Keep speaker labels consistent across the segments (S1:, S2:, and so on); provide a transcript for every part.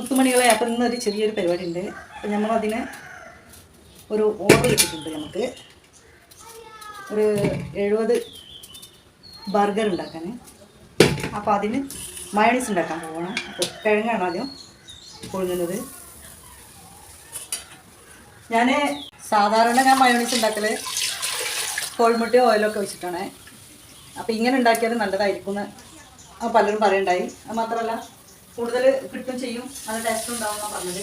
S1: മുത്തുമണികളെ അപ്പം ഒരു ചെറിയൊരു പരിപാടി ഉണ്ട് അപ്പം നമ്മളതിന് ഒരു ഓർഡർ കിട്ടിയിട്ടുണ്ട് നമുക്ക് ഒരു എഴുപത് ബർഗർ ഉണ്ടാക്കാൻ. അപ്പോൾ അതിന് മയണീസ് ഉണ്ടാക്കാൻ പോകണം അപ്പോൾ കിഴങ്ങാണ് ആദ്യം കൊഴുങ്ങുന്നത്? ഞാൻ സാധാരണ ഞാൻ മയോണീസ് ഉണ്ടാക്കൽ കോഴിമുട്ടയോ ഓയിലൊക്കെ വെച്ചിട്ടാണ്. അപ്പോൾ ഇങ്ങനെ ഉണ്ടാക്കിയാൽ നല്ലതായിരിക്കും എന്ന് പലരും പറയണ്ടായി. അത് മാത്രമല്ല കൂടുതൽ കിട്ടും ചെയ്യും. നല്ല ടേസ്റ്റ് ഉണ്ടാവും പറഞ്ഞത്.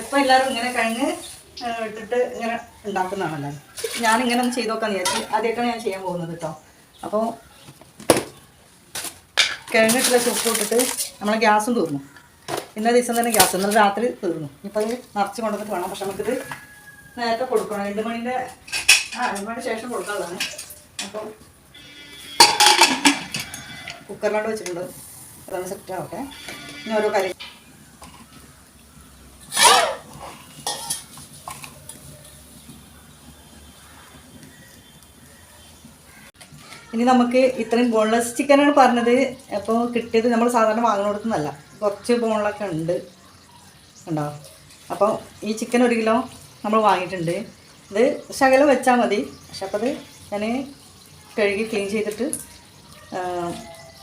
S1: ഇപ്പം എല്ലാവരും ഇങ്ങനെ കഴിഞ്ഞ് ഇട്ടിട്ട് ഇങ്ങനെ ഉണ്ടാക്കുന്നതാണല്ലോ? ഞാനിങ്ങനെ ഒന്ന് ചെയ്ത് നോക്കാൻ വിചാരിച്ചു ആദ്യമൊക്കെയാണ് ഞാൻ ചെയ്യാൻ പോകുന്നത് കേട്ടോ അപ്പോൾ കിഴങ്ങിട്ടുള്ള ചുപ്പ് ഇട്ടിട്ട് നമ്മളെ ഗ്യാസും തീർന്നു. ഇന്നേ ദിവസം തന്നെ ഗ്യാസ് ഇന്നലെ രാത്രി തീർന്നു. ഇപ്പം അത് നിറച്ച് കൊണ്ടുവന്നിട്ട് വേണം. പക്ഷെ നമുക്കിത് നേരത്തെ കൊടുക്കണം. രണ്ട് മണിന്റെ ആ രണ്ട് മണിക്ക് ശേഷം കൊടുക്കാനുള്ളതാണ്. അപ്പോൾ കുക്കറിലോട്ട് വെച്ചിട്ടുണ്ട്. അതൊന്ന് സെറ്റ് ആവട്ടെ. ഇനി ഓരോ കറി ഇനി നമുക്ക് ഇത്രയും ബോൺലെസ് ചിക്കനാണ് പറഞ്ഞത്. അപ്പോൾ കിട്ടിയത് നമ്മൾ സാധാരണ വാങ്ങുന്നിടത്തുനിന്നല്ല കുറച്ച് ബോണിലൊക്കെ ഉണ്ട്. ഉണ്ടാവും അപ്പോൾ ഈ ചിക്കൻ ഒരു കിലോ നമ്മൾ വാങ്ങിയിട്ടുണ്ട്. ഇത് ശകലം വെച്ചാൽ മതി. പക്ഷെ അപ്പോൾ അത് ഞാൻ കഴുകി ക്ലീൻ ചെയ്തിട്ട്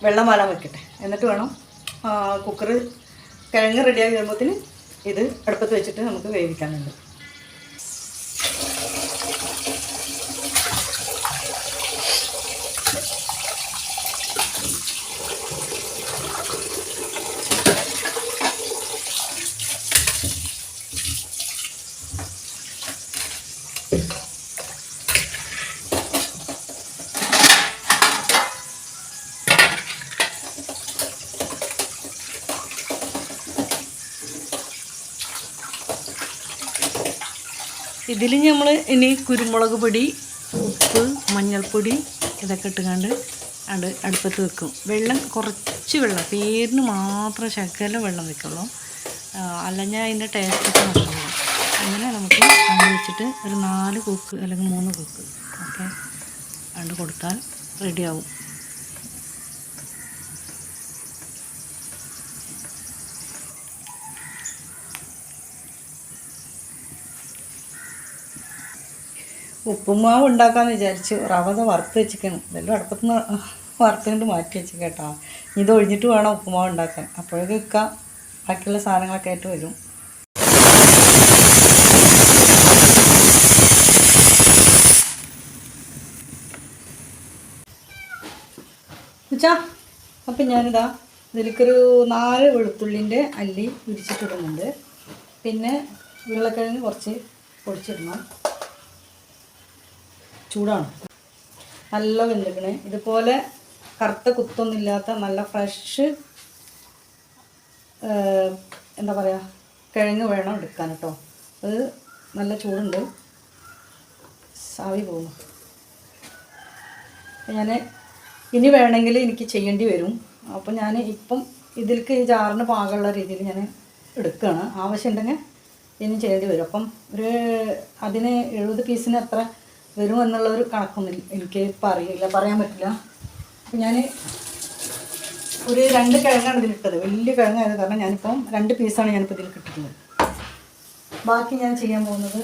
S1: വെള്ളം വാലാൻ വെക്കട്ടെ. എന്നിട്ട് വേണം കുക്കർ കിഴങ്ങ് റെഡിയാക്കി വരുമ്പോഴത്തേന് ഇത് അടുപ്പത്ത് വെച്ചിട്ട് നമുക്ക് വേവിക്കാനുണ്ട്.
S2: ഇതിൽ നമ്മൾ ഇനി കുരുമുളക് പൊടി ഉപ്പ് മഞ്ഞൾപ്പൊടി ഇതൊക്കെ ഇട്ടുകൊണ്ട് അട് അടുപ്പത്ത് വെക്കും. വെള്ളം കുറച്ച് വെള്ളം പേരിന് മാത്രം ശകലം വെള്ളം വെക്കുള്ളൂ. അല്ലെങ്കിൽ അതിന്റെ ടേസ്റ്റൊക്കെ നഷ്ടപ്പെടും അങ്ങനെ നമുക്ക് അത് വെച്ചിട്ട് ഒരു നാല് കുക്ക് അല്ലെങ്കിൽ മൂന്ന് കുക്ക് ഒക്കെ അണ്ട് കൊടുത്താൽ റെഡിയാവും
S1: ഉപ്പുമാവ് ഉണ്ടാക്കാമെന്ന് വിചാരിച്ചു റവത വറുത്ത് വെച്ചിരിക്കണം. ഇതെല്ലാം അടുപ്പത്തുനിന്ന് വറുത്തുകൊണ്ട് മാറ്റി വെച്ച് കേട്ടോ. ഇത് ഒഴിഞ്ഞിട്ട് വേണം ഉപ്പുമാവ് ഉണ്ടാക്കാൻ. അപ്പോഴേക്കും ഇക്ക ബാക്കിയുള്ള സാധനങ്ങളൊക്കെ ആയിട്ട് വരും. ഉച്ചാ അപ്പം ഞാനിതാ ഇതിലേക്കൊരു നാല് വെളുത്തുള്ളിന്റെ അല്ലി ഉരിച്ചിട്ടിടുന്നുണ്ട് പിന്നെ ഉരുളക്കിഴങ്ങ് കുറച്ച് പൊടിച്ചിടണം. ചൂടാണ്. നല്ല വെന്തിക്കണേ ഇതുപോലെ കറുത്ത കുത്തൊന്നുമില്ലാത്ത നല്ല ഫ്രഷ് എന്താ പറയുക കിഴങ്ങ് വേണം എടുക്കാൻ കേട്ടോ. അത് നല്ല ചൂടുണ്ട്. സാവി പോകുന്നു. ഞാൻ ഇനി വേണമെങ്കിൽ എനിക്ക് ചെയ്യേണ്ടി വരും. അപ്പോൾ ഞാൻ ഇപ്പം ഇതിലേക്ക് ഈ ജാറിന് പാകമുള്ള രീതിയിൽ ഞാൻ എടുക്കുകയാണ്. ആവശ്യമുണ്ടെങ്കിൽ ഇനി ചെയ്യേണ്ടി വരും. അപ്പം ഒരു അതിന് എഴുപത് പീസിന് എത്ര വരും എന്നുള്ള ഒരു കണക്കൊന്നും എനിക്ക് ഇപ്പം അറിയില്ല പറയാൻ പറ്റില്ല. ഞാൻ ഒരു രണ്ട് കിഴങ്ങാണ് ഇതിലിട്ടത് വലിയ കിഴങ്ങായത് കാരണം ഞാനിപ്പം രണ്ട് പീസാണ് ഞാനിപ്പോൾ ഇതിൽ കിട്ടുന്നത് ബാക്കി ഞാൻ ചെയ്യാൻ പോകുന്നത്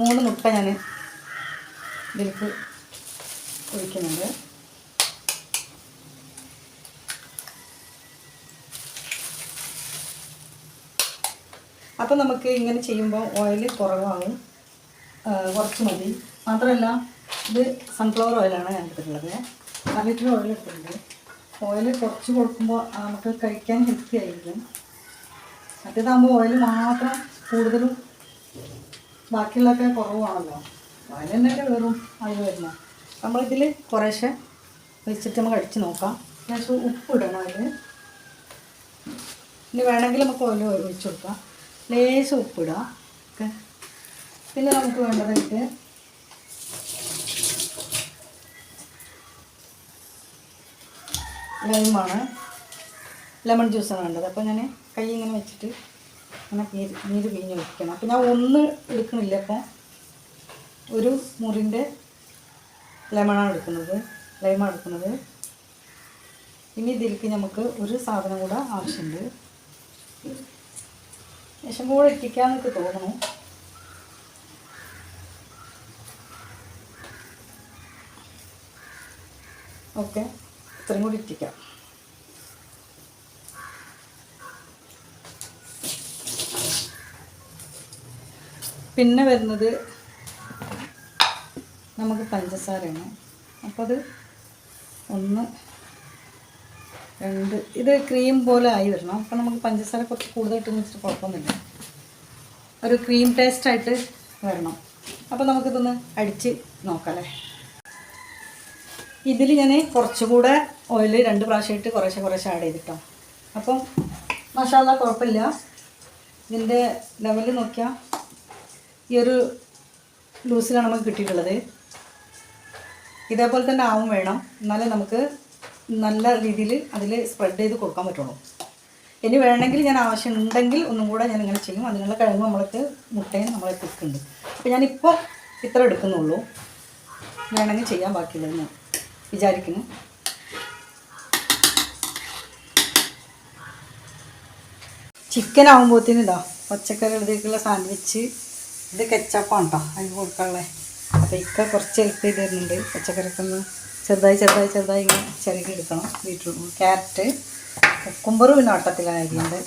S1: മൂന്ന് മുട്ട ഞാൻ ഇതിലേക്ക് ഒഴിക്കുന്നുണ്ട്. അപ്പോൾ നമുക്ക് ഇങ്ങനെ ചെയ്യുമ്പോൾ ഓയിൽ കുറവാകും. കുറച്ച് മതി. മാത്രമല്ല ഇത് സൺഫ്ലവർ ഓയിലാണ് ഞാൻ എടുത്തിട്ടുള്ളത്. അര ലിറ്റർ ഓയിൽ എടുത്തിട്ടുണ്ട് ഓയിൽ കുറച്ച് കൊടുക്കുമ്പോൾ നമുക്ക് കഴിക്കാൻ ഹെൽത്തി ആയിരിക്കും. മറ്റേതാകുമ്പോൾ ഓയിൽ മാത്രം കൂടുതലും ബാക്കിയുള്ളതൊക്കെ കുറവാണല്ലോ. ഓയിൽ തന്നെയല്ലേ വെറും അതിൽ വരുന്നത്. നമ്മളിതിൽ കുറേശ്ശെ വെച്ചിട്ട് നമുക്ക് അടിച്ച് നോക്കാം. ലേശം ഉപ്പ് ഇടണം അതിൽ ഇനി വേണമെങ്കിൽ നമുക്ക് ഓയിൽ ഒഴിച്ചു കൊടുക്കാം. ലേശം ഉപ്പിടുക ഓക്കെ. പിന്നെ നമുക്ക് വേണ്ടതായിട്ട് ലൈമാണ് ലെമൺ ജ്യൂസാണ് വേണ്ടത്. അപ്പോൾ ഞാൻ കൈ ഇങ്ങനെ വെച്ചിട്ട് ഇങ്ങനെ നീര് നീര് പിഴിഞ്ഞ് വെക്കണം അപ്പോൾ ഞാൻ ഒന്ന് എടുക്കണില്ല അപ്പോൾ ഒരു മുറിന്റെ ലെമണാണ് എടുക്കുന്നത്. ലൈമാണ് എടുക്കുന്നത്. ഇനി ഇതിലേക്ക് നമുക്ക് ഒരു സാധനം കൂടെ ആവശ്യമുണ്ട്. ശേഷം കൂടെ ഇട്ടിക്കാന്നൊക്കെ തോന്നുന്നു. ഓക്കെ ഇത്രയും കൂടി ഇട്ടിക്കാം പിന്നെ വരുന്നത് നമുക്ക് പഞ്ചസാരയാണ്. അപ്പോൾ അത് ഒന്ന് രണ്ട്. ഇത് ക്രീം പോലെ ആയി വരണം. അപ്പം നമുക്ക് പഞ്ചസാര കുറച്ച് കൂടുതലായിട്ട് വെച്ചിട്ട് കുഴപ്പമൊന്നുമില്ല. ഒരു ക്രീം ടേസ്റ്റ് ആയിട്ട് വരണം. അപ്പോൾ നമുക്കിതൊന്ന് അടിച്ച് നോക്കാം അല്ലേ ഇതിൽ ഞാൻ കുറച്ചുകൂടെ ഓയിൽ രണ്ട് പ്രാവശ്യമായിട്ട് കുറേശ്ശെ കുറേശ്ശെ ആഡ് ചെയ്തിട്ടോ. അപ്പം മസാല കുഴപ്പമില്ല. ഇതിന്റെ ലെവൽ നോക്കിയാൽ ഈ ഒരു ലൂസിലാണ് നമുക്ക് കിട്ടിയിട്ടുള്ളത്. ഇതേപോലെ തന്നെ ആവും വേണം. എന്നാലേ നമുക്ക് നല്ല രീതിയിൽ അതിൽ സ്പ്രെഡ് ചെയ്ത് കൊടുക്കാൻ പറ്റുള്ളൂ. ഇനി വേണമെങ്കിൽ ഞാൻ ആവശ്യം ഉണ്ടെങ്കിൽ ഒന്നും കൂടെ ഞാൻ ഇങ്ങനെ ചെയ്യും. അതിനുള്ള കിഴങ്ങ് നമ്മൾക്ക് മുട്ടയും നമ്മളെ എടുക്കുന്നുണ്ട് അപ്പോൾ ഞാനിപ്പോൾ ഇത്ര എടുക്കുന്നുള്ളൂ. വേണമെങ്കിൽ ചെയ്യാൻ ഞാൻ വിചാരിക്കുന്നു. ചിക്കൻ ആകുമ്പോഴത്തേനും ഇതാ പച്ചക്കറികളിലേക്കുള്ള സാൻഡ്വിച്ച് ഇത് കെച്ചപ്പാണ് കേട്ടോ അതിന് കൊടുക്കാനുള്ളത് അപ്പോൾ ഇക്ക കുറച്ച് ഹെൽപ്പ് ചെയ്ത് തരുന്നുണ്ട്. പച്ചക്കറിയൊക്കെ ഒന്ന് ചെറുതായി ചെറുതായി ചെറുതായി ഇങ്ങനെ ചിരകി എടുക്കണം. ബീട്രൂട്ട് ക്യാരറ്റ് കുക്കുംബറും പിന്നെ വട്ടത്തിലാണ് അരിയുണ്ട്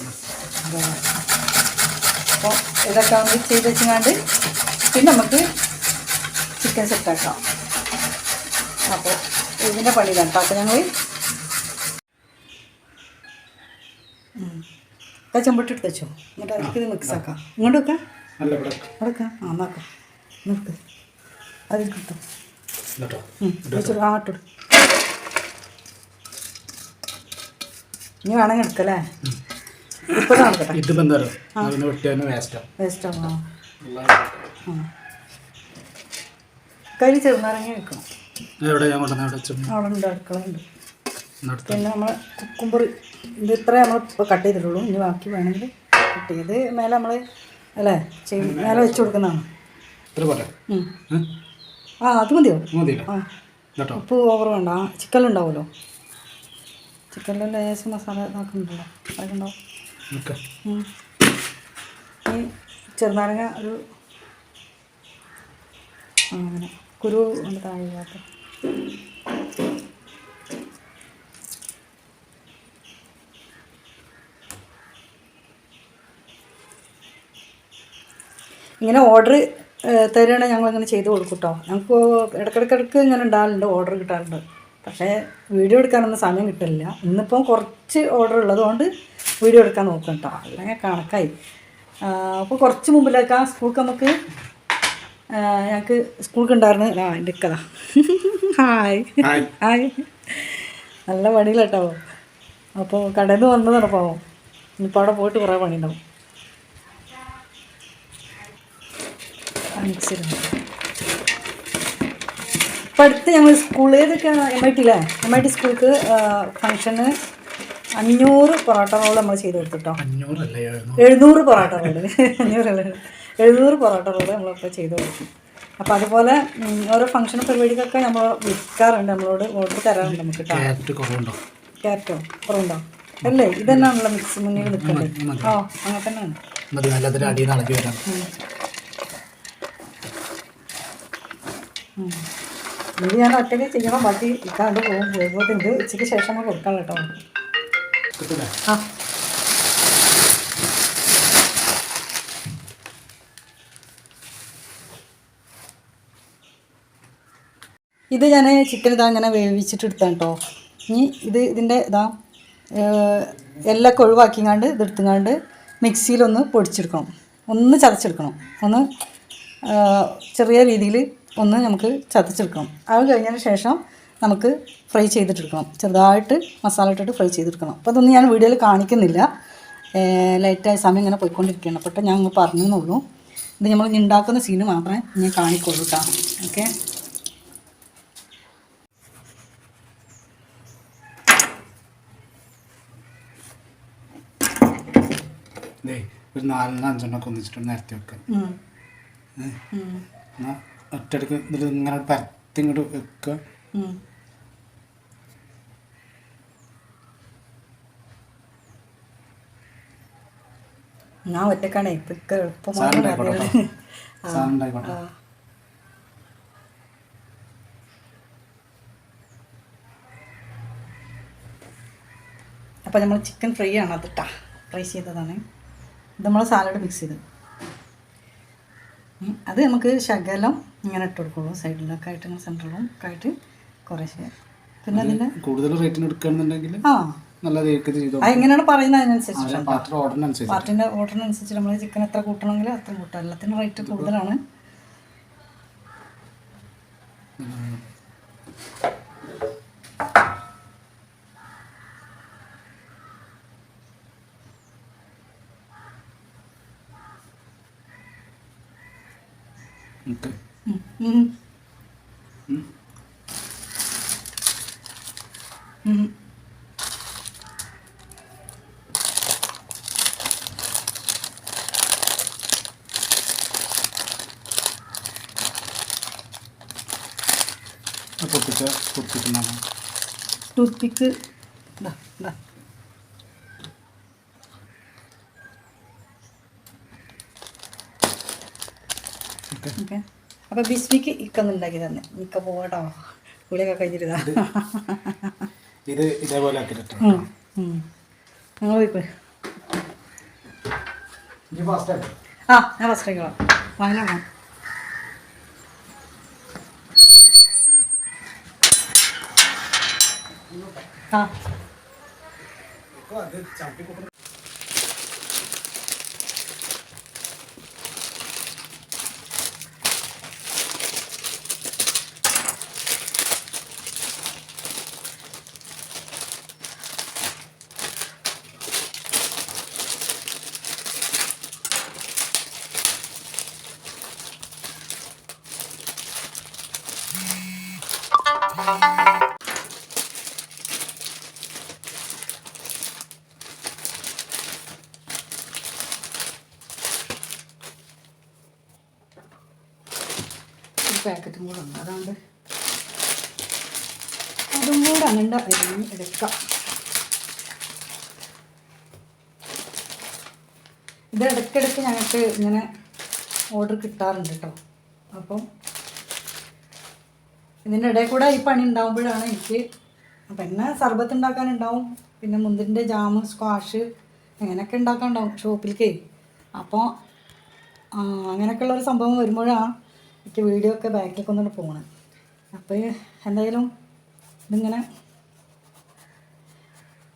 S1: അപ്പോൾ ഇതൊക്കെ ഒന്ന് ചെയ്ത് വെച്ചങ്ങാണ്ട് പിന്നെ നമുക്ക് ചിക്കൻ സെറ്റാക്കാം അപ്പോൾ ഇതിന്റെ പണി കേട്ടോ അപ്പോൾ ഞങ്ങൾ എടുത്ത് വെച്ചോ. എന്നിട്ട് അതിലേക്ക് ഇത് മിക്സ് ആക്കാം. ഇങ്ങോട്ട് വെക്കാം. അവിടെ വെക്കാം. ആ നോക്കാം നിർത്ത് അതിൽ കിട്ടും ആ ഇനി വേണമെങ്കിൽ എടുക്കല്ലേ?
S3: ഇതിപ്പോൾ എന്താ പറയുക? വേസ്റ്റാണ്
S1: കയ്യിൽ ചെറുനാരങ്ങ വെക്കണം.
S3: എവിടെ? ഞാൻ കൊണ്ടുവന്ന അവിടെ വെച്ചു
S1: അവിടെ ഉണ്ട് അടുക്കളയുണ്ട് പിന്നെ നമ്മൾ കുക്കുംബർ ഇത് ഇത്ര നമ്മൾ ഇപ്പോൾ കട്ട് ചെയ്തിട്ടുള്ളൂ. ഇനി ബാക്കി വേണമെങ്കിൽ കട്ട് ചെയ്ത് മേലെ നമ്മൾ അല്ലേ മേലെ വെച്ച് കൊടുക്കുന്നതാണ്.
S3: ഇത്ര പോട്ടെ?
S1: ആ അത് മതിയോ?
S3: മതിയില്ല.
S1: ഉപ്പ് ഓവർ വേണ്ട. ആ ഉണ്ടാവുമല്ലോ. ചിക്കനിൽ ലേശം മസാല ഇതാക്കുന്നുണ്ടല്ലോ. ഈ ചെറുനാരങ്ങ ഒരു അങ്ങനെ. കുരു താഴെ ഇങ്ങനെ ഓർഡർ തരുകയാണെങ്കിൽ ഞങ്ങൾ ഇങ്ങനെ ചെയ്ത് കൊടുക്കും കേട്ടോ ഞങ്ങൾക്ക് ഇടയ്ക്കിടയ്ക്കിടയ്ക്ക് ഇങ്ങനെ ഉണ്ടാകലുണ്ട് ഓർഡർ കിട്ടാറുണ്ട്. പക്ഷേ വീഡിയോ എടുക്കാനൊന്നും സമയം കിട്ടില്ല ഇന്നിപ്പം കുറച്ച് ഓർഡർ ഉള്ളതുകൊണ്ട് വീഡിയോ എടുക്കാൻ നോക്കും കേട്ടോ അല്ലെങ്കിൽ കണക്കായി. അപ്പോൾ കുറച്ച് മുമ്പിലേക്കാ സ്കൂൾക്ക് നമുക്ക് ആ, ഞങ്ങൾക്ക് സ്കൂൾക്ക് ഉണ്ടായിരുന്നു ആ എന്റെ കഥ ഹായ്.
S3: ഹായ്.
S1: ഹായ്. നല്ല പണിയിലട്ടോ. അപ്പോൾ കടയിൽ നിന്ന് വന്നതാണ് പാവം. ഇനിയിപ്പോൾ അവിടെ പോയിട്ട് കുറേ പണിയുണ്ടാവും. മിക്സ് ഇടുന്നത് ഇപ്പം അടുത്ത് ഞങ്ങൾ സ്കൂളിൽ ഏതൊക്കെയാണ് എം ഐ ടിയിലെ എം ഐ ടി സ്കൂൾക്ക് ഫംഗ്ഷന് അഞ്ഞൂറ് പൊറോട്ട റോൾ നമ്മൾ ചെയ്ത് കൊടുത്തിട്ടോ. എഴുന്നൂറ് പൊറോട്ട റോൾ അഞ്ഞൂറല്ല? എഴുന്നൂറ് പൊറോട്ട റോൾ നമ്മളിപ്പോൾ ചെയ്ത് കൊടുക്കും. അപ്പോൾ അതുപോലെ ഓരോ ഫംഗ്ഷൻ പരിപാടിക്കൊക്കെ നമ്മൾ വിൽക്കാറുണ്ട്. നമ്മളോട് ഓർഡർ തരാറുണ്ട് നമുക്ക്
S3: ക്യാരറ്റോ കുറവുണ്ടോ?
S1: അല്ലേ? ഇതെന്നാണല്ലോ മിക്സ് മുന്നിൽ നിൽക്കുന്നത് ഓ അങ്ങനെ തന്നെയാണ്
S3: മതി നല്ലതിന് അടിയിൽ നിന്ന് ഇളകി വരാം
S1: ഇത് ഞാൻ ഒറ്റയ്ക്ക് ചെയ്യണം. ബാക്കി ഇക്കാണ്ട് പോകും. ഇത് ഉച്ചയ്ക്ക് ശേഷം കൊടുക്കാം കേട്ടോ. ആ. ഇത് ഞാൻ ചിക്കൻ ഇതാ അങ്ങനെ വേവിച്ചിട്ട് എടുത്താണ് കേട്ടോ. ഇനി ഇത് ഇതിന്റെ ഇതാ എല്ലാം എല്ലൊക്കെ ഒഴിവാക്കിങ്ങാണ്ട് ഇതെടുത്തുങ്ങാണ്ട് മിക്സിയിലൊന്ന് പൊടിച്ചെടുക്കണം. ഒന്ന് ചതച്ചെടുക്കണം. ഒന്ന് ചെറിയ രീതിയിൽ ഒന്ന് നമുക്ക് ചതച്ചെടുക്കണം. അത് കഴിഞ്ഞതിന് ശേഷം നമുക്ക് ഫ്രൈ ചെയ്തിട്ടെടുക്കണം. ചെറുതായിട്ട് മസാല ഇട്ടിട്ട് ഫ്രൈ ചെയ്തെടുക്കണം അപ്പോൾ അതൊന്നും ഞാൻ വീഡിയോയിൽ കാണിക്കുന്നില്ല. ലൈറ്റായ സമയം ഇങ്ങനെ പോയിക്കൊണ്ടിരിക്കുകയാണ്. അപ്പോൾ ഞാൻ അങ്ങ് പറഞ്ഞു എന്നുള്ളൂ ഇത് നമ്മൾ ഉണ്ടാക്കുന്ന സീന് മാത്രമേ ഞാൻ കാണിക്കുള്ളൂ കേട്ടോ ഓക്കെ
S3: ഒരു നാലെണ്ണം അഞ്ചെണ്ണൊക്കെ ഒന്നിച്ചിട്ട് നിരത്തി വെക്കാം. ഒറ്റടിക്ക് ഇതിൽ ഇങ്ങനെ പരത്തി ഇങ്ങോട്ട് വെക്കുക
S1: ഞാൻ അപ്പോൾ നമ്മൾ ചിക്കൻ ഫ്രൈ ആണ് അതിട്ടാ. ഫ്രൈ ചെയ്തതാണ്. ഇത് നമ്മൾ സാലഡ് മിക്സ് ചെയ്ത്. അത് നമുക്ക് ശകലം ഇങ്ങനെ ഇട്ട് കൊടുക്കുള്ളൂ. സൈഡിലൊക്കെ ആയിട്ട് ഇങ്ങനെ സെന്ററിലും ഒക്കെ ആയിട്ട് കുറേശ്ശെ. പിന്നെ അതിന്റെ
S3: കൂടുതൽ റേറ്റിന് എടുക്കുകയാണെന്നുണ്ടെങ്കിൽ
S1: ആ. എങ്ങനെയാണ് പറയുന്നത് അതിനനുസരിച്ച്
S3: പാർട്ടിന്റെ ഓർഡറിനനുസരിച്ച്
S1: നമ്മൾ ചിക്കൻ എത്ര കൂട്ടണമെങ്കിൽ അത്ര കൂട്ടാം. എല്ലാത്തിനും റേറ്റ് കൂടുതലാണ്.
S3: പൊട്ടിച്ച പൊട്ടിക്കുന്നതാണ്
S1: ടൂത്ത് പിക്ക് ഇതാ ഇതാ
S3: ഓക്കെ
S1: ഓക്കെ അപ്പോൾ ബിസ്മിക്ക് ഇക്കൊന്നും ഉണ്ടാക്കി തന്നെ ഇക്ക പോകട്ടോ പുളിയൊക്കെ കഴിഞ്ഞിരുതാ
S3: ഇത് ഇതേപോലെ ആക്കിയിട്ട്
S1: നിങ്ങൾ പോയിക്കോ
S3: ഇത് ഫാസ്റ്റ് ആക്കി.
S1: ആ ഞാൻ ഫസ്റ്റ് കഴിക്കണം വാങ്ങലാണോ ആ. പാക്കറ്റും കൂടെ ഉണ്ട് അതുകൊണ്ട് അതും കൂടെ അങ്ങനെ അരിഞ്ഞ് എടുക്കാം. ഇത് ഇടയ്ക്കിടയ്ക്ക് ഞങ്ങൾക്ക് ഇങ്ങനെ ഓർഡർ കിട്ടാറുണ്ട് കേട്ടോ അപ്പം ഇതിന്റെ ഇടയിൽ കൂടെ ഈ പണി ഉണ്ടാകുമ്പോഴാണ് എനിക്ക് പിന്നെ സർബത്ത് ഉണ്ടാക്കാനുണ്ടാവും പിന്നെ മുന്തിരിന്റെ ജാമ് സ്ക്വാഷ് അങ്ങനെയൊക്കെ ഉണ്ടാക്കാനുണ്ടാവും ഷോപ്പിലേക്ക് അപ്പോൾ അങ്ങനെയൊക്കെയുള്ള ഒരു സംഭവം വരുമ്പോഴാണ് എനിക്ക് വീഡിയോ ഒക്കെ ബാക്കിലേക്ക് ഒന്നുകൂടെ പോകണം അപ്പോൾ എന്തായാലും ഇതിങ്ങനെ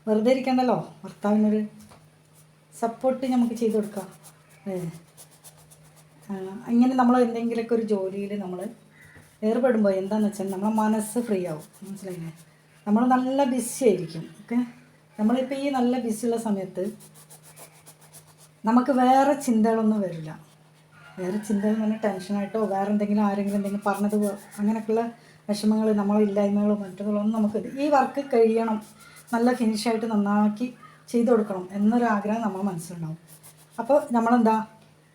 S1: വെറുതെ ഇരിക്കണ്ടല്ലോ? ഭർത്താവിനൊരു സപ്പോർട്ട് നമുക്ക് ചെയ്ത് കൊടുക്കാം. അങ്ങനെ നമ്മൾ എന്തെങ്കിലുമൊക്കെ ഒരു ജോലിയിൽ നമ്മൾ ഏർപ്പെടുമ്പോൾ എന്താണെന്ന് വെച്ചാൽ നമ്മളെ മനസ്സ് ഫ്രീ ആവും. മനസ്സിലായില്ലേ? നമ്മൾ നല്ല ബിസി ആയിരിക്കും. ഓക്കെ? നമ്മളിപ്പോൾ ഈ നല്ല ബിസിയുള്ള സമയത്ത് നമുക്ക് വേറെ ചിന്തകളൊന്നും വരില്ല. വേറെ ചിന്തകൾ പറഞ്ഞാൽ ടെൻഷനായിട്ടോ വേറെ എന്തെങ്കിലും ആരെങ്കിലും എന്തെങ്കിലും പറഞ്ഞത് അങ്ങനെയൊക്കെയുള്ള വിഷമങ്ങൾ നമ്മളില്ലായ്മകളോ മറ്റുകളൊന്നും നമുക്ക് ഈ വർക്ക് കഴിയണം. നല്ല ഫിനിഷായിട്ട് നന്നാക്കി ചെയ്തു കൊടുക്കണം എന്നൊരു ആഗ്രഹം നമ്മുടെ മനസ്സിലുണ്ടാവും. അപ്പോൾ നമ്മളെന്താ?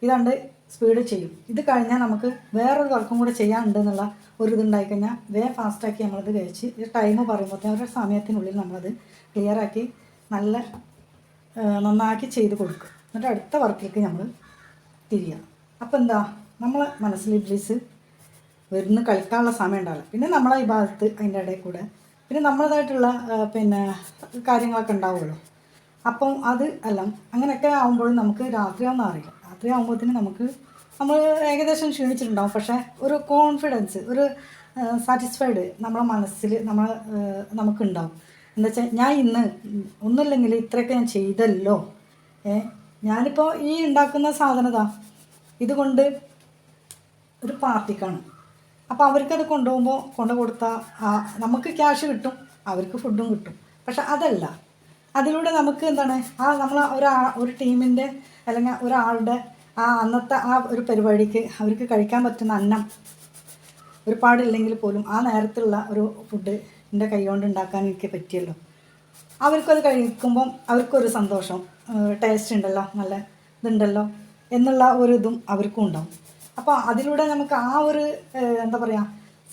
S1: ഇതാണ്ട് സ്പീഡ് ചെയ്യും. ഇത് കഴിഞ്ഞാൽ നമുക്ക് വേറൊരു വർക്കും കൂടെ ചെയ്യാനുണ്ട് എന്നുള്ള ഒരു ഇതുണ്ടായി കഴിഞ്ഞാൽ വേ ഫാസ്റ്റാക്കി നമ്മളത് കഴിച്ച് ഈ ടൈം പറയുമ്പോഴത്തേക്കും ഒരു സമയത്തിനുള്ളിൽ നമ്മളത് ക്ലിയറാക്കി നല്ല നന്നാക്കി ചെയ്ത് കൊടുക്കും. എന്നിട്ട് അടുത്ത വർക്കിലേക്ക് നമ്മൾ തിരിയുക അപ്പോൾ എന്താ നമ്മൾ മനസ്സിൽ ഇബ്ലീസ് വരുന്ന കളിക്കാനുള്ള സമയം ഉണ്ടാവില്ല പിന്നെ നമ്മളെ ഈ ഭാഗത്ത് അതിന്റെ ഇടയിൽ കൂടെ പിന്നെ നമ്മളതായിട്ടുള്ള പിന്നെ കാര്യങ്ങളൊക്കെ ഉണ്ടാവുമല്ലോ അപ്പം അത് എല്ലാം അങ്ങനെയൊക്കെ ആകുമ്പോഴും നമുക്ക് രാത്രിയാവുന്ന അറിയില്ല. രാത്രി ആകുമ്പോഴത്തേന് നമുക്ക് നമ്മൾ ഏകദേശം ക്ഷീണിച്ചിട്ടുണ്ടാവും. പക്ഷേ ഒരു കോൺഫിഡൻസ് ഒരു സാറ്റിസ്ഫൈഡ് നമ്മളെ മനസ്സിൽ നമ്മൾ നമുക്കുണ്ടാവും. എന്താ വെച്ചാൽ ഞാൻ ഇന്ന് ഒന്നുമില്ലെങ്കിൽ ഇത്രയൊക്കെ ഞാൻ ചെയ്തല്ലോ. ഏ ഞാനിപ്പോൾ ഈ ഉണ്ടാക്കുന്ന സാധനതാ ഇതുകൊണ്ട് ഒരു പാർട്ടിക്കാണ്. അപ്പോൾ അവർക്കത് കൊണ്ടുപോകുമ്പോൾ കൊണ്ടു കൊടുത്താൽ നമുക്ക് ക്യാഷ് കിട്ടും അവർക്ക് ഫുഡും കിട്ടും. പക്ഷെ അതല്ല. അതിലൂടെ നമുക്ക് എന്താണ്? ആ നമ്മൾ ഒരാ ഒരു ടീമിന്റെ അല്ലെങ്കിൽ ഒരാളുടെ ആ അന്നത്തെ ആ ഒരു പരിപാടിക്ക് അവർക്ക് കഴിക്കാൻ പറ്റുന്ന അന്നം ഒരുപാടില്ലെങ്കിൽ പോലും ആ നേരത്തുള്ള ഒരു ഫുഡ് എന്റെ കൈ കൊണ്ട് ഉണ്ടാക്കാൻ എനിക്ക് പറ്റിയല്ലോ. അവർക്കത് കഴിക്കുമ്പം അവർക്കൊരു സന്തോഷം. ടേസ്റ്റ് ഉണ്ടല്ലോ നല്ല ഇതുണ്ടല്ലോ. എന്നുള്ള ഒരു ഇതും അവർക്കും ഉണ്ടാവും. അപ്പോൾ അതിലൂടെ നമുക്ക് ആ ഒരു എന്താ പറയുക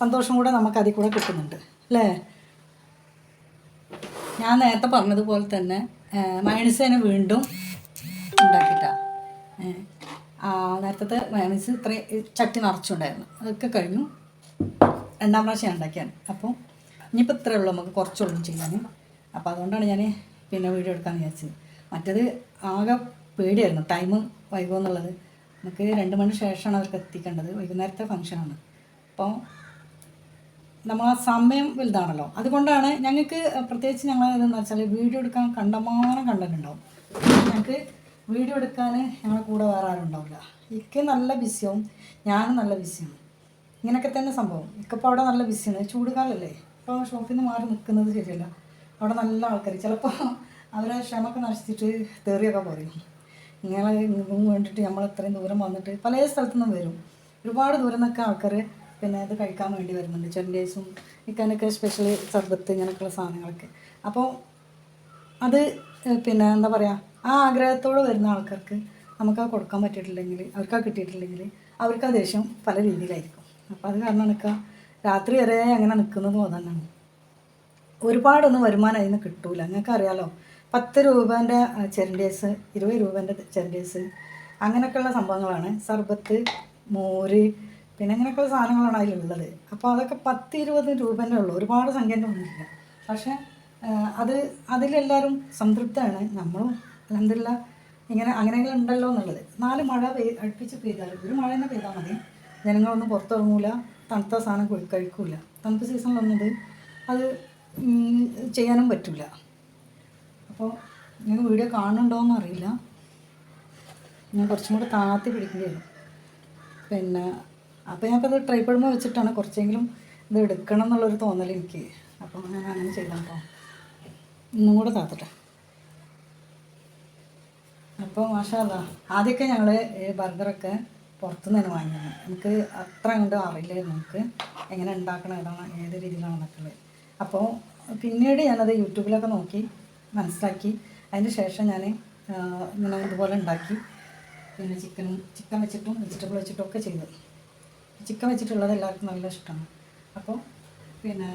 S1: സന്തോഷം കൂടെ നമുക്ക് അതിൽ കൂടെ കിട്ടുന്നുണ്ട്. അല്ലേ? ഞാൻ നേരത്തെ പറഞ്ഞതുപോലെ തന്നെ മയണിസേന വീണ്ടും ഉണ്ടാക്കിട്ട നേരത്തെ മയണിസ് ഇത്രയും ചട്ടി നിറച്ചുണ്ടായിരുന്നു. അതൊക്കെ കഴിഞ്ഞു. രണ്ടാം പ്രാവശ്യം ഉണ്ടാക്കിയാണ്. അപ്പോൾ ഇനിയിപ്പോൾ ഇത്രയേ ഉള്ളൂ നമുക്ക് കുറച്ചുള്ളൂ ചെയ്യാൻ. അപ്പോൾ അതുകൊണ്ടാണ് ഞാൻ പിന്നെ വീഡിയോ എടുക്കാമെന്ന് വിചാരിച്ചത്. മറ്റേത് ആകെ പേടിയായിരുന്നു. ടൈം വൈകുമെന്നുള്ളത് നമുക്ക് രണ്ട് മണി ശേഷമാണ് അവർക്ക് എത്തിക്കേണ്ടത്. വൈകുന്നേരത്തെ ഫംഗ്ഷനാണ് അപ്പോൾ നമ്മൾ ആ സമയം വലുതാണല്ലോ. അതുകൊണ്ടാണ് ഞങ്ങൾക്ക് പ്രത്യേകിച്ച് ഞങ്ങൾ ഇതെന്ന് വെച്ചാൽ വീഡിയോ എടുക്കാൻ കണ്ടമാനം കണ്ടിട്ടുണ്ടാവും ഞങ്ങൾക്ക് വീഡിയോ എടുക്കാൻ ഞങ്ങളുടെ കൂടെ വേറെ ആരും ഉണ്ടാവില്ല. ഇക്ക് നല്ല ബിസിയാവും ഞാനും നല്ല ബിസിയാണ് ഇങ്ങനെയൊക്കെ തന്നെ സംഭവം. ഇക്കപ്പോൾ അവിടെ നല്ല ബിസിയാണ് ചൂടുകാലല്ലേ ഇപ്പോൾ ഷോപ്പിൽ നിന്ന് മാറി നിൽക്കുന്നത് ശരിയല്ല. അവിടെ നല്ല ആൾക്കാർ ചിലപ്പോൾ അവരെ ക്ഷമൊക്കെ നശിച്ചിട്ട് തേറിയൊക്കെ പറയും. ഇങ്ങനെ വേണ്ടിയിട്ട് നമ്മൾ അത്രയും ദൂരം വന്നിട്ട് പല സ്ഥലത്തു നിന്നും വരും. ഒരുപാട് ദൂരം നിന്നൊക്കെ ആൾക്കാർ പിന്നെ അത് കഴിക്കാൻ വേണ്ടി വരുന്നുണ്ട്. ചെറിയസും ഇക്കാനൊക്കെ സ്പെഷ്യൽ സർബത്ത് ഇങ്ങനെയൊക്കെയുള്ള സാധനങ്ങളൊക്കെ. അപ്പോൾ അത് പിന്നെ എന്താ പറയുക ആ ആഗ്രഹത്തോടെ വരുന്ന ആൾക്കാർക്ക് നമുക്ക് ആ കൊടുക്കാൻ പറ്റിയിട്ടില്ലെങ്കിൽ അവർക്ക് ആ കിട്ടിയിട്ടില്ലെങ്കിൽ അവർക്ക് ആ ദേഷ്യം പല രീതിയിലായിരിക്കും. അപ്പോൾ അത് കാരണം നിൽക്കുക രാത്രി വരെ അങ്ങനെ നിൽക്കുന്നതും അതന്നെയാണ് ഒരുപാടൊന്നും വരുമാനം അതിൽ നിന്ന് കിട്ടൂല. അറിയാലോ പത്ത് രൂപേന്റെ ചെരണ്ടേസ് ഇരുപത് രൂപേന്റെ ചെരണ്ടേസ് അങ്ങനെയൊക്കെയുള്ള സംഭവങ്ങളാണ്. സർബത്ത് മോര് പിന്നെ അങ്ങനെയൊക്കെയുള്ള സാധനങ്ങളാണ് അതിലുള്ളത്. അപ്പോൾ അതൊക്കെ പത്ത് ഇരുപത് രൂപേന്റെ ഉള്ളൂ. ഒരുപാട് സംഖ്യേന്റെ ഒന്നുമില്ല. പക്ഷേ അത് അതിലെല്ലാവരും സംതൃപ്തമാണ് നമ്മളും അലഹമില്ല ഇങ്ങനെ അങ്ങനെയെങ്കിലും ഉണ്ടല്ലോ എന്നുള്ളത്. നാല് മഴ പെയ് അടുപ്പിച്ച് പെയ്താൽ ഒരു മഴ തന്നെ പെയ്താൽ മതി. ജനങ്ങളൊന്നും പുറത്തിറങ്ങൂല. തണുത്ത സാധനം കഴി- കഴിക്കൂല. തണുപ്പ് സീസണിലൊന്നത് അത് ചെയ്യാനും പറ്റില്ല അപ്പോൾ നിങ്ങൾക്ക് വീഡിയോ കാണുന്നുണ്ടോയെന്ന് അറിയില്ല. ഞാൻ കുറച്ചും കൂടെ താത്തി പിടിക്കേണ്ടി വരും. പിന്നെ അപ്പോൾ ഞങ്ങൾക്കത് ഇത് ട്രൈപ്പോഡുമ്പോൾ വെച്ചിട്ടാണ് കുറച്ചെങ്കിലും ഇത് എടുക്കണം എന്നുള്ളൊരു തോന്നൽ എനിക്ക്. അപ്പോൾ ഞാൻ അങ്ങനെ ചെയ്താൽ ഇന്നും കൂടെ താത്തട്ടെ. അപ്പോൾ മാഷാല്ല ആദ്യമൊക്കെ ഞങ്ങൾ ബർഗറൊക്കെ പുറത്തുനിന്ന് തന്നെ വാങ്ങിയത്. നമുക്ക് അത്ര അങ്ങോട്ട് അറിയില്ലായിരുന്നു നമുക്ക് എങ്ങനെ ഉണ്ടാക്കണം ഏതാണ് ഏത് രീതിയിലാണ് നടക്കുന്നത് അപ്പോൾ പിന്നീട് ഞാനത് യൂട്യൂബിലൊക്കെ നോക്കി മനസ്സിലാക്കി. അതിന് ശേഷം ഞാൻ ഇങ്ങനെ ഇതുപോലെ ഉണ്ടാക്കി. പിന്നെ ചിക്കനും ചിക്കൻ വെച്ചിട്ടും വെജിറ്റബിൾ വെച്ചിട്ടും ഒക്കെ ചെയ്തു. ചിക്കൻ വെച്ചിട്ടുള്ളത് എല്ലാവർക്കും നല്ല ഇഷ്ടമാണ്. അപ്പോൾ പിന്നെ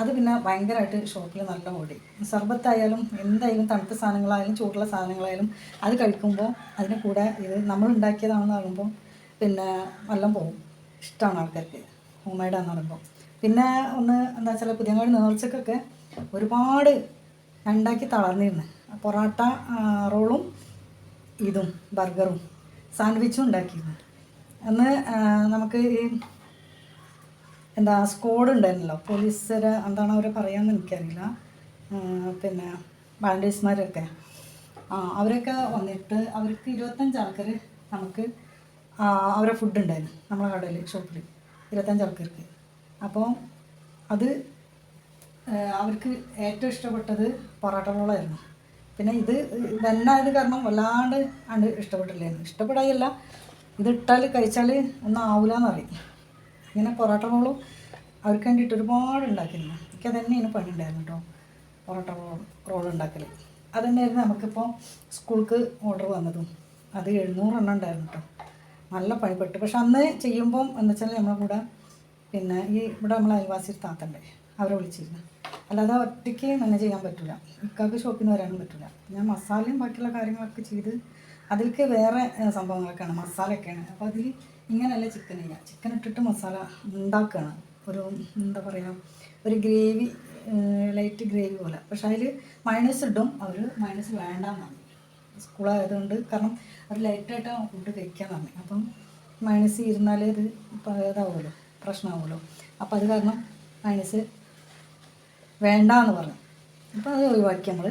S1: അത് പിന്നെ ഭയങ്കരമായിട്ട് ഷോപ്പിൽ നല്ല ഓടി. സർബത്തായാലും എന്തായാലും തണുത്ത സാധനങ്ങളായാലും ചൂടുള്ള സാധനങ്ങളായാലും അത് കഴിക്കുമ്പോൾ അതിന് കൂടെ ഇത് നമ്മൾ ഉണ്ടാക്കിയതാണെന്ന് പറയുമ്പോൾ പിന്നെ വല്ലതും പോകും ഇഷ്ടമാണ് ആൾക്കാർക്ക്. ഹോം മെയ്ഡാന്ന് പറയുമ്പോൾ പിന്നെ ഒന്ന് എന്താ വെച്ചാൽ പുതിയങ്ങാടി നേർച്ചക്കൊക്കെ ഒരുപാട് ഉണ്ടാക്കി തളർന്നിരുന്നു. പൊറോട്ട റോളും ഇതും ബർഗറും സാൻഡ്വിച്ചും ഉണ്ടാക്കിയിരുന്നു അന്ന് നമുക്ക് ഈ എന്താ സ്ക്വാഡ് ഉണ്ടായിരുന്നല്ലോ. പോലീസുകാർ എന്താണ് അവരെ പറയാമെന്ന് എനിക്കറിയില്ല. പിന്നെ വാളണ്ടേഴ്സ്മാരൊക്കെ ആ അവരൊക്കെ വന്നിട്ട് അവർക്ക് ഇരുപത്തഞ്ച് ആൾക്കാർ നമുക്ക് അവരെ ഫുഡ് ഉണ്ടായിരുന്നു. നമ്മളെ കടയിൽ ഷോപ്പിൽ ഇരുപത്തഞ്ച് ആൾക്കാർക്ക്. അപ്പോൾ അത് അവർക്ക് ഏറ്റവും ഇഷ്ടപ്പെട്ടത് പൊറോട്ട റോളായിരുന്നു പിന്നെ ഇത് ഇതെന്നായത് കാരണം വല്ലാണ്ട് ആണ് ഇഷ്ടപ്പെട്ടില്ലായിരുന്നു. ഇഷ്ടപ്പെടായല്ല. ഇത് ഇട്ടാൽ കഴിച്ചാൽ ഒന്നും ആവില്ല എന്നറിയും ഇങ്ങനെ പൊറോട്ട റോളും അവർക്ക് വേണ്ടിയിട്ട് ഒരുപാട് ഉണ്ടാക്കിയിരുന്നു. എനിക്ക് തന്നെയാണ് പണി ഉണ്ടായിരുന്നു കേട്ടോ പൊറോട്ട റോൾ റോൾ ഉണ്ടാക്കൽ അത് തന്നെയായിരുന്നു നമുക്കിപ്പോൾ സ്കൂൾക്ക് ഓർഡർ വന്നതും. അത് എഴുന്നൂറെണ്ണം ഉണ്ടായിരുന്നു കേട്ടോ. നല്ല പണിപ്പെട്ടു. പക്ഷെ അന്ന് ചെയ്യുമ്പം എന്ന് വെച്ചാൽ നമ്മളെ കൂടെ പിന്നെ ഈ ഇവിടെ നമ്മൾ അയൽവാസി താത്തണ്ടേ അവരെ വിളിച്ചിരുന്നു. അല്ലാതെ ഒറ്റയ്ക്ക് തന്നെ ചെയ്യാൻ പറ്റില്ല ഇക്കാക്ക് ഷോപ്പിൽ നിന്ന് വരാനും പറ്റില്ല ഞാൻ മസാലയും ബാക്കിയുള്ള കാര്യങ്ങളൊക്കെ ചെയ്ത് അതിലേക്ക് വേറെ സംഭവങ്ങളൊക്കെയാണ്. മസാലയൊക്കെയാണ്. അപ്പോൾ അതിൽ ഇങ്ങനെയല്ല ചിക്കൻ ചെയ്യുക. ചിക്കൻ ഇട്ടിട്ട് മസാല ഉണ്ടാക്കുകയാണ്. ഒരു എന്താ പറയുക ഒരു ഗ്രേവി ലൈറ്റ് ഗ്രേവി പോലെ. പക്ഷേ അതിൽ മൈനസ് ഇടും. അവർ മൈനസ് വേണ്ടെന്നാണ് സ്കൂളായതുകൊണ്ട് കാരണം ഒരു ലൈറ്റായിട്ട് ഫുഡ് കഴിക്കാൻ പറഞ്ഞു. അപ്പം മൈനസ് ഇരുന്നാലേ ഇത് ഇതാവുമല്ലോ പ്രശ്നമാവുമല്ലോ അപ്പം അത് കാരണം മൈനസ് വേണ്ടാന്ന് പറഞ്ഞു. അപ്പോൾ അത് ഒഴിവാക്കി നമ്മൾ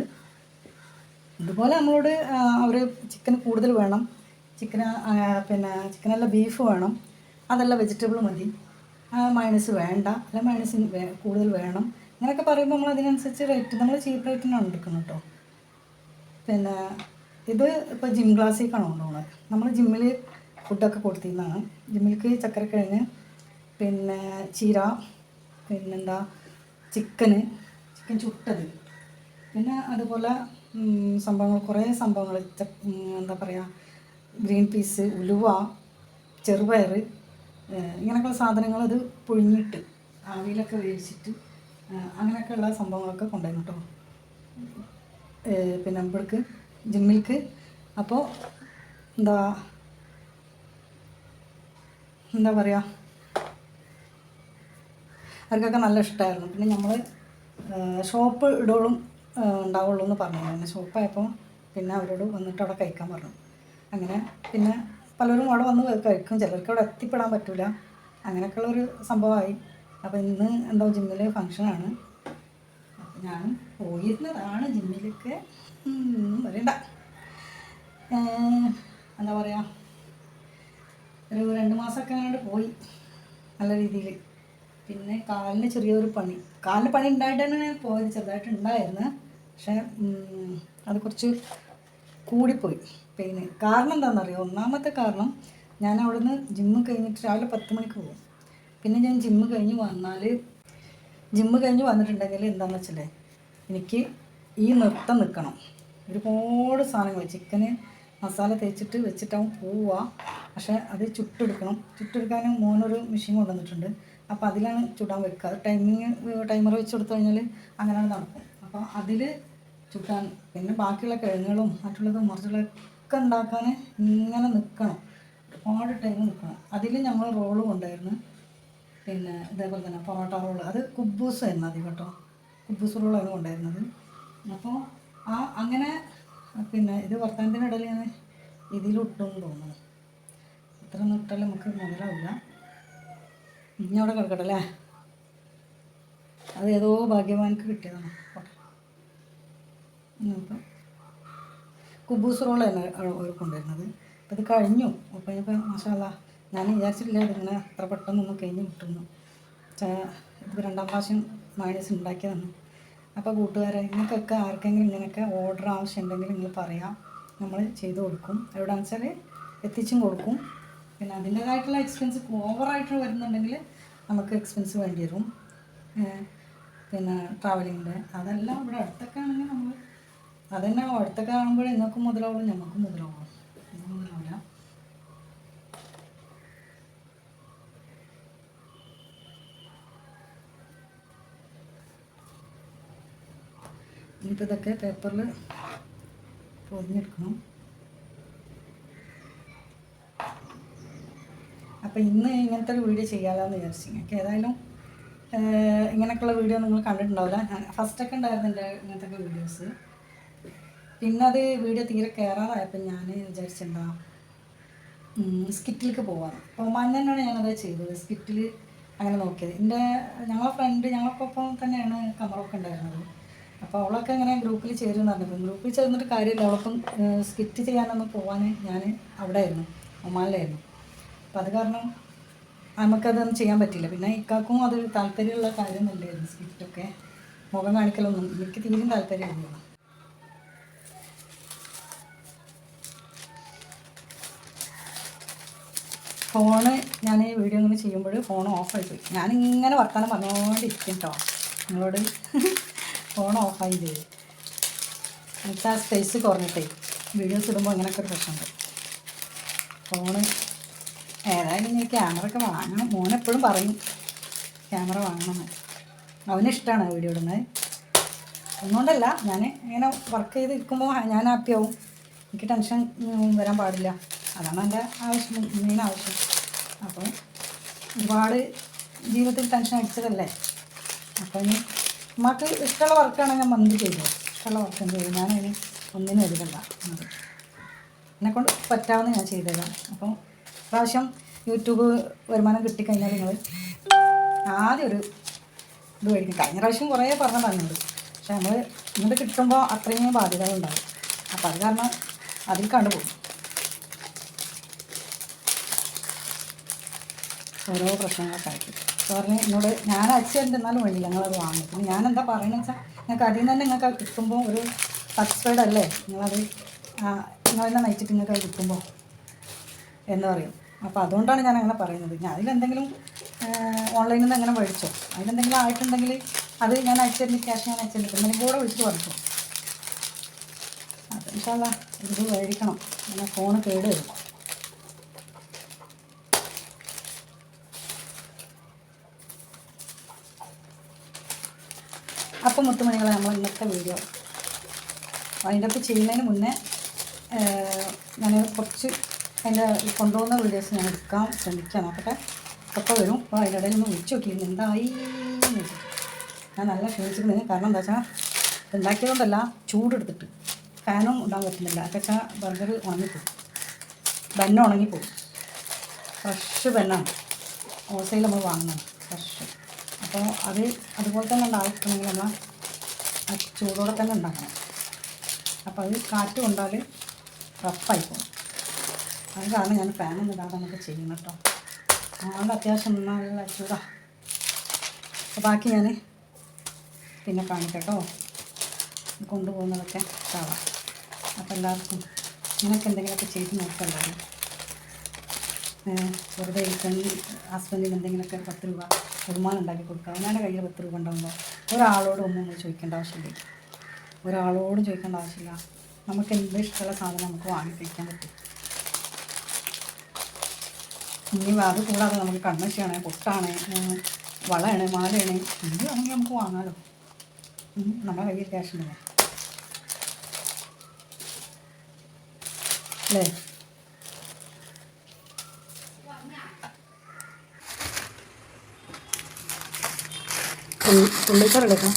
S1: ഇതുപോലെ നമ്മളോട് അവർ ചിക്കൻ കൂടുതൽ വേണം. ചിക്കൻ പിന്നെ ചിക്കനല്ല ബീഫ് വേണം. അതല്ല വെജിറ്റബിൾ മതി. മൈനസ് വേണ്ട. അല്ല മൈനസ് കൂടുതൽ വേണം. അങ്ങനെയൊക്കെ പറയുമ്പോൾ നമ്മൾ അതിനനുസരിച്ച് റേറ്റ് നമ്മൾ ചീപ്പ് റേറ്റിനാണ് എടുക്കുന്നത് കേട്ടോ പിന്നെ ഇത് ഇപ്പോൾ ജിം ക്ലാസ്സിലേക്കാണ് കൊണ്ടുപോകുന്നത് നമ്മൾ ജിമ്മിൽ ഫുഡൊക്കെ കൊടുത്തിരുന്നതാണ്. ജിമ്മിലേക്ക് ചക്കരക്കിഴങ്ങ് പിന്നെ ചീര പിന്നെന്താ ചിക്കന് ചിക്കൻ ചുട്ടത്. പിന്നെ അതുപോലെ സംഭവങ്ങൾ കുറേ സംഭവങ്ങൾ. എന്താ പറയുക ഗ്രീൻ പീസ് ഉലുവ ചെറുപയർ ഇങ്ങനെയൊക്കെയുള്ള സാധനങ്ങൾ അത് പുഴുങ്ങിയിട്ട് ആവിയിലൊക്കെ വേവിച്ചിട്ട് അങ്ങനെയൊക്കെയുള്ള സംഭവങ്ങളൊക്കെ കൊണ്ടുവരും കേട്ടോ. പിന്നെ നമ്മൾക്ക് ജിമ്മിൽക്ക്. അപ്പോൾ എന്താ എന്താ പറയുക അവർക്കൊക്കെ നല്ല ഇഷ്ടമായിരുന്നു പിന്നെ നമ്മൾ ഷോപ്പ് ഇടോളും ഉണ്ടാവുള്ളൂ എന്ന് പറഞ്ഞു. പിന്നെ ഷോപ്പായപ്പോൾ പിന്നെ അവരോട് വന്നിട്ട് അവിടെ കഴിക്കാൻ പറഞ്ഞു. അങ്ങനെ പിന്നെ പലരും അവിടെ വന്ന് കഴിക്കും. ചിലർക്ക് അവിടെ എത്തിപ്പെടാൻ പറ്റില്ല അങ്ങനെയൊക്കെയുള്ളൊരു സംഭവമായി. അപ്പോൾ ഇന്ന് എന്തോ ജിമ്മിൽ ഫങ്ഷനാണ് അപ്പോൾ ഞാൻ പോയിരുന്നതാണ് ജിമ്മിലേക്ക് പറയണ്ട. എന്താ പറയുക ഒരു രണ്ട് മാസമൊക്കെ അങ്ങോട്ട് പോയി. നല്ല രീതിയിൽ പിന്നെ കാലിന് ചെറിയൊരു പണി. കാലിന് പണി ഉണ്ടായിട്ടാണ് ഞാൻ പോയത്. ചെറുതായിട്ട് ഉണ്ടായിരുന്നു. പക്ഷേ അത് കുറച്ച് കൂടിപ്പോയി. പെയിന് കാരണം എന്താണെന്നറിയോ? ഒന്നാമത്തെ കാരണം ഞാൻ അവിടുന്ന് ജിമ്മ് കഴിഞ്ഞിട്ട് രാവിലെ പത്ത് മണിക്ക് പോകും. പിന്നെ ഞാൻ ജിമ്മ് കഴിഞ്ഞ് വന്നാൽ ജിമ്മ് കഴിഞ്ഞ് വന്നിട്ടുണ്ടെങ്കിൽ എന്താണെന്ന് വെച്ചാൽ എനിക്ക് ഈ നൃത്തം നിൽക്കണം. ഒരുപാട് സാധനങ്ങൾ ചിക്കന് മസാല തേച്ചിട്ട് വെച്ചിട്ടാവും പോവുക. പക്ഷേ അത് ചുട്ടെടുക്കണം. ചുട്ടെടുക്കാനും മോനൊരു മെഷീൻ കൊണ്ടുവന്നിട്ടുണ്ട്. അപ്പോൾ അതിലാണ് ചുടാൻ വെക്കുക. അത് ടൈമിങ് ടൈമർ വെച്ച് കൊടുത്തു കഴിഞ്ഞാൽ അങ്ങനെയാണ് നടക്കും അപ്പോൾ അതിൽ ചുട്ടാൻ പിന്നെ ബാക്കിയുള്ള കിഴങ്ങുകളും മറ്റുള്ളതും മറിച്ചുള്ളതൊക്കെ ഉണ്ടാക്കാൻ ഇങ്ങനെ നിൽക്കണം ഒരുപാട് ടൈം നിൽക്കണം അതിൽ ഞങ്ങൾ റോളും ഉണ്ടായിരുന്നു പിന്നെ ഇതേപോലെ തന്നെ പൊറോട്ട റോൾ അത് കുബ്ബൂസ് ആയിരുന്നു അധികം കേട്ടോ. കുബൂസ് റോളായിരുന്നു കൊണ്ടായിരുന്നത് അപ്പോൾ ആ അങ്ങനെ പിന്നെ ഇത് വർത്തമാനത്തിനിടയിൽ ഞാൻ ഇതിലിട്ടും തോന്നുന്നു ഇത്ര നിട്ടാൽ നമുക്ക് മുതലാവില്ല. ഇനി കിടക്കട്ടെ അല്ലേ? അത് ഏതോ കിട്ടിയതാണ്. അപ്പം കുബൂസ് തന്നെ അവർ കൊണ്ടുവരുന്നത്? അപ്പം ഇത് കഴിഞ്ഞു. അപ്പം ഇപ്പം മസാല ഞാൻ വിചാരിച്ചിട്ടില്ല ഇതിങ്ങനെ അത്ര പെട്ടെന്നൊന്നും കഴിഞ്ഞ് കിട്ടുന്നു ഇത് രണ്ടാം പ്രാവശ്യം മൈനസ് ഉണ്ടാക്കിയതാണ്. അപ്പോൾ കൂട്ടുകാരെ നിങ്ങൾക്കൊക്കെ ആർക്കെങ്കിലും ഇങ്ങനെയൊക്കെ ഓർഡർ ആവശ്യമുണ്ടെങ്കിൽ നിങ്ങൾ പറയാം. നമ്മൾ ചെയ്തു കൊടുക്കും. എവിടെയാണെന്ന് വെച്ചാൽ എത്തിച്ചും കൊടുക്കും. പിന്നെ അതിന്റേതായിട്ടുള്ള എക്സ്പെൻസ് ഓവറായിട്ട് വരുന്നുണ്ടെങ്കിൽ നമുക്ക് എക്സ്പെൻസ് വേണ്ടി വരും. പിന്നെ ട്രാവലിങ്ങിന്റെ അതെല്ലാം ഇവിടെ അടുത്തൊക്കെ ആണെങ്കിൽ നമ്മൾ അതന്നെ അടുത്തൊക്കെ കാണുമ്പോൾ നിങ്ങൾക്കും മുതലാവുള്ളൂ ഞങ്ങൾക്കും മുതലാവില്ല ഇനിയിപ്പോൾ ഇതൊക്കെ പേപ്പറിൽ പൊതിഞ്ഞെടുക്കണം. അപ്പോൾ ഇന്ന് ഇങ്ങനത്തെ ഒരു വീഡിയോ ചെയ്യാമെന്ന് വിചാരിച്ചു നിങ്ങൾക്ക് ഏതായാലും ഇങ്ങനെയൊക്കെയുള്ള വീഡിയോ നിങ്ങൾ കണ്ടിട്ടുണ്ടാവില്ല. ഫസ്റ്റൊക്കെ ഉണ്ടായിരുന്നു എന്റെ ഇങ്ങനത്തെ വീഡിയോസ് പിന്നെ അത് വീഡിയോ തീരെ കയറാതായപ്പോൾ ഞാൻ വിചാരിച്ചെന്താ സ്കിറ്റിലേക്ക് പോവാം അപ്പോൾ തന്നെയാണ് ഞാനത് ചെയ്തത് സ്കിറ്റിൽ അങ്ങനെ നോക്കിയത്. എന്റെ ഞങ്ങളെ ഫ്രണ്ട് ഞങ്ങൾക്കൊപ്പം തന്നെയാണ് കമറൊക്കെ ഉണ്ടായിരുന്നത്. അപ്പോൾ അവളൊക്കെ ഇങ്ങനെ ഗ്രൂപ്പിൽ ചേരുമെന്ന് പറഞ്ഞപ്പോൾ ഗ്രൂപ്പിൽ ചേർന്നിട്ട് കാര്യമില്ല. അവളൊപ്പം സ്കിറ്റ് ചെയ്യാനൊന്നും പോകാൻ ഞാൻ അവിടെ ആയിരുന്നു ഒമാനിലായിരുന്നു. അപ്പോൾ അത് കാരണം നമുക്കതൊന്നും ചെയ്യാൻ പറ്റില്ല. പിന്നെ ഇക്കാക്കും അത് താല്പര്യമുള്ള കാര്യമല്ലായിരുന്നു സ്കിറ്റൊക്കെ? മുഖം കാണിക്കലൊന്നും എനിക്ക് തീരും താല്പര്യമില്ല. ഫോണ് ഞാൻ വീഡിയോ ഇങ്ങനെ ചെയ്യുമ്പോൾ ഫോൺ ഓഫായി പോയി ഞാൻ ഇങ്ങനെ വർത്താനം പറഞ്ഞുകൊണ്ടിരിക്കും കേട്ടോ നിങ്ങളോട് ഫോൺ ഓഫായി ചെയ്തു എനിക്ക് ആ സ്പേസ് കുറഞ്ഞിട്ടേ. വീഡിയോസ് ഇടുമ്പോൾ അങ്ങനെയൊക്കെ ഒരു പ്രശ്നമുണ്ട്. ഫോണ് ഏതായാലും ഞാൻ ക്യാമറ ഒക്കെ വാങ്ങണം. മോനെപ്പോഴും പറയും ക്യാമറ വാങ്ങണം. അവനിഷ്ടമാണ് വീഡിയോ ഇടുന്നത്. ഒന്നുകൊണ്ടല്ല ഞാൻ ഇങ്ങനെ വർക്ക് ചെയ്തിരിക്കുമ്പോൾ ഞാൻ ഹാപ്പിയാവും എനിക്ക് ടെൻഷൻ വരാൻ പാടില്ല. അതാണ് എന്റെ ആവശ്യം മെയിൻ ആവശ്യം. അപ്പോൾ ഒരുപാട് ജീവിതത്തിൽ ടെൻഷൻ അടിച്ചതല്ലേ? അപ്പോൾ ഇനി നമുക്ക് ഇഷ്ടമുള്ള വർക്കാണ് ഞാൻ മന്തി ചെയ്തു. ഇഷ്ടമുള്ള വർക്ക് എന്ത് ചെയ്തു ഞാനതിന് ഒന്നിനും ഒരുതല്ല എന്നെക്കൊണ്ട് പറ്റാവുന്ന ഞാൻ ചെയ്തേക്കാം. അപ്പം പ്രാവശ്യം യൂട്യൂബ് വരുമാനം കിട്ടിക്കഴിഞ്ഞാൽ നിങ്ങൾ ആദ്യം ഒരു ഇത് മേടിക്കും. കഴിഞ്ഞ പ്രാവശ്യം കുറേ പറഞ്ഞ പറഞ്ഞുണ്ട് പക്ഷെ നമ്മൾ ഇങ്ങോട്ട് കിട്ടുമ്പോൾ അത്രയും ബാധ്യതകളുണ്ടാവും. അപ്പോൾ അത് കാരണം അതിൽ കണ്ടുപോകും ഓരോ പ്രശ്നങ്ങളൊക്കെ ആയിട്ട്. പറഞ്ഞ് എന്നോട് ഞാൻ അയച്ചു എന്നാലും വേണ്ടില്ല നിങ്ങളത് വാങ്ങും. പിന്നെ ഞാൻ എന്താ പറയുന്നത് വെച്ചാൽ നിങ്ങൾക്ക് അതിൽ നിന്ന് തന്നെ നിങ്ങൾക്ക് കിട്ടുമ്പോൾ ഒരു സാറ്റിസ്ഫൈഡ് അല്ലേ? നിങ്ങളത് നിങ്ങളെന്നെ നയിച്ചിട്ട് നിങ്ങൾക്ക് കിട്ടുമ്പോൾ. എന്ന് പറയും. അപ്പോൾ അതുകൊണ്ടാണ് ഞാൻ അങ്ങനെ പറയുന്നത്. ഞാൻ അതിലെന്തെങ്കിലും ഓൺലൈനിൽ നിന്ന് അങ്ങനെ മേടിച്ചോ. അതിലെന്തെങ്കിലും ആയിട്ടുണ്ടെങ്കിൽ അത് ഞാൻ അയച്ചിരുന്നു ക്യാഷ് ഞാൻ അയച്ചിട്ടുണ്ട് എന്തെങ്കിലും കൂടെ വിളിച്ച് പറഞ്ഞു. അത് ഇൻഷാല്ല ഇത് മേടിക്കണം. ഞാൻ ഫോണ് കേട് വരും. അപ്പം മുത്തുമണികളെ നമ്മൾ ഇന്നത്തെ വീഡിയോ അതിന്റെ ഒക്കെ ചെയ്യുന്നതിന് മുന്നേ ഞാൻ കുറച്ച് അതിന്റെ കൊണ്ടുപോകുന്ന വീഡിയോസ് ഞാൻ എടുക്കാൻ ശ്രമിക്കാം നോക്കട്ടെ ഒക്കെ വരും. അപ്പോൾ അതിന്റെ ഇടയിൽ ഒന്ന് വിളിച്ചു നോക്കിയിരുന്നു എന്തായി ഞാൻ നല്ല ക്ഷണിച്ചിരുന്നു കാരണം എന്താ വെച്ചാൽ ഉണ്ടാക്കിയതുകൊണ്ടല്ല ചൂടെടുത്തിട്ട്. ഫാനും ഇടാൻ പറ്റുന്നില്ല. അതൊക്കെ വെച്ചാൽ ബർഗർ ഉണങ്ങിപ്പോകും ബെന്ന ഉണങ്ങിപ്പോകും ഫ്രഷ് ബെന്നാണ്. ഹോൾസെയിൽ നമ്മൾ വാങ്ങുന്നത്. ഫ്രഷ്. അപ്പോൾ അത് അതുപോലെ തന്നെ ഉണ്ടാക്കണമെങ്കിൽ നമ്മൾ ചൂടോടെ തന്നെ ഉണ്ടാക്കണം. അപ്പോൾ അത് കാറ്റ് കൊണ്ടാൽ റഫായി പോകും അത് കാരണം ഞാൻ ഫാനൊന്നും ഇടാതെ നമുക്ക് ചെയ്യണം കേട്ടോ. അതുകൊണ്ട് അത്യാവശ്യം നല്ല ചൂടാ. അപ്പോൾ ബാക്കി ഞാൻ പിന്നെ കാണിക്കട്ടോ കേട്ടോ. കൊണ്ടുപോകുന്നതൊക്കെ കാണാം അപ്പോൾ എല്ലാവർക്കും നിനക്ക് എന്തെങ്കിലുമൊക്കെ ചെയ്ത് നോക്കല്ലാതെ വെറുതെ ഇരിക്കുന്ന ഹസ്ബൻഡിന് എന്തെങ്കിലുമൊക്കെ പത്ത് രൂപ വരുമാനം ഉണ്ടാക്കി കൊടുക്കുക അവനാന്റെ കയ്യിൽ പത്ത് രൂപ ഉണ്ടാകുമ്പോൾ ഒരാളോട് ഒന്നും ചോദിക്കേണ്ട ആവശ്യമില്ല. ഒരാളോടും ചോദിക്കേണ്ട ആവശ്യമില്ല. നമുക്ക് എന്ത് ഇഷ്ടമുള്ള സാധനം നമുക്ക് വാങ്ങിപ്പിക്കാൻ പറ്റും. ഇനി അത് കൂടാതെ നമുക്ക് കണ്ണശിയാണ് പൊട്ടാണ് വളയാണ് മാലയാണ്. എന്ത് വേണമെങ്കിൽ നമുക്ക് വാങ്ങാമല്ലോ നമ്മുടെ കയ്യിൽ ക്യാഷ് ഉണ്ടല്ലോ. അല്ലേ? ഉള്ളിക്കറെടുക്കാം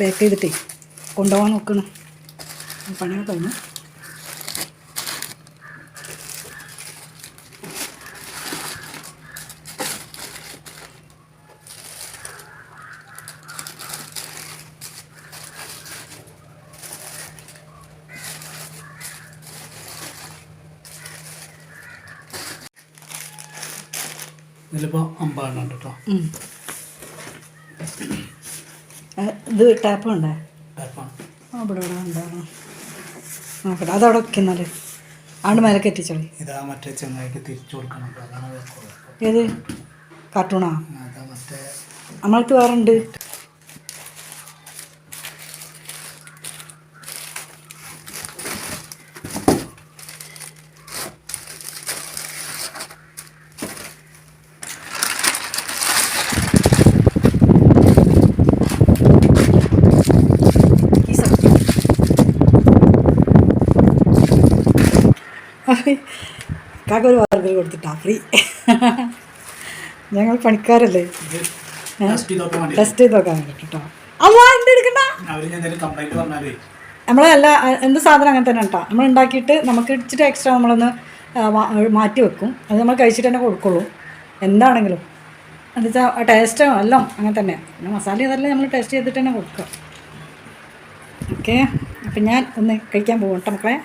S1: പാക്ക് ചെയ്തിട്ടേ കൊണ്ടുപോകാൻ നോക്കണം. പണിയൊക്കെ കഴിഞ്ഞു. ഇത് ടാപ്പ് അവിടെ ഇവിടെ ഉണ്ടാവണം നോക്കട്ടെ അതവിടെ വെക്കുന്നാൽ ആണ്ട് മേലെ കെട്ടിച്ചോളി
S3: ഇതാ മറ്റേ ചെങ്ങായിക്ക് തിരിച്ചു കൊടുക്കണം.
S1: ഏത്? കാർട്ടൂണാ നമ്മൾക്ക് വേറെ ഉണ്ട് കാക്ക ഒരു ഫ്രീ ഞങ്ങൾ പണിക്കാരല്ലേ?
S3: ടെസ്റ്റ്
S1: ചെയ്ത് നോക്കാൻ കേട്ടോ അമ്മ എന്ത് എടുക്കണ്ട?
S3: അവർ എന്തെങ്കിലും കംപ്ലൈന്റ് പറഞ്ഞാലേ.
S1: നമ്മളെ അല്ല എന്ത് സാധനം അങ്ങനെ തന്നെ കേട്ടോ നമ്മൾ ഉണ്ടാക്കിയിട്ട് നമുക്ക് ഇടിച്ചിട്ട് എക്സ്ട്രാ നമ്മളൊന്ന് മാറ്റി വെക്കും. അത് നമ്മൾ കഴിച്ചിട്ട് തന്നെ കൊടുക്കുള്ളൂ. എന്താണെങ്കിലും. എന്താ ടേസ്റ്റ് ടേസ്റ്റോ എല്ലാം അങ്ങനെ തന്നെ. പിന്നെ മസാല ഇതെല്ലാം നമ്മൾ ടേസ്റ്റ് ചെയ്തിട്ട് തന്നെ കൊടുക്കുക ഓക്കെ അപ്പം ഞാൻ ഒന്ന് കഴിക്കാൻ പോകും കേട്ടോ മക്കളെ.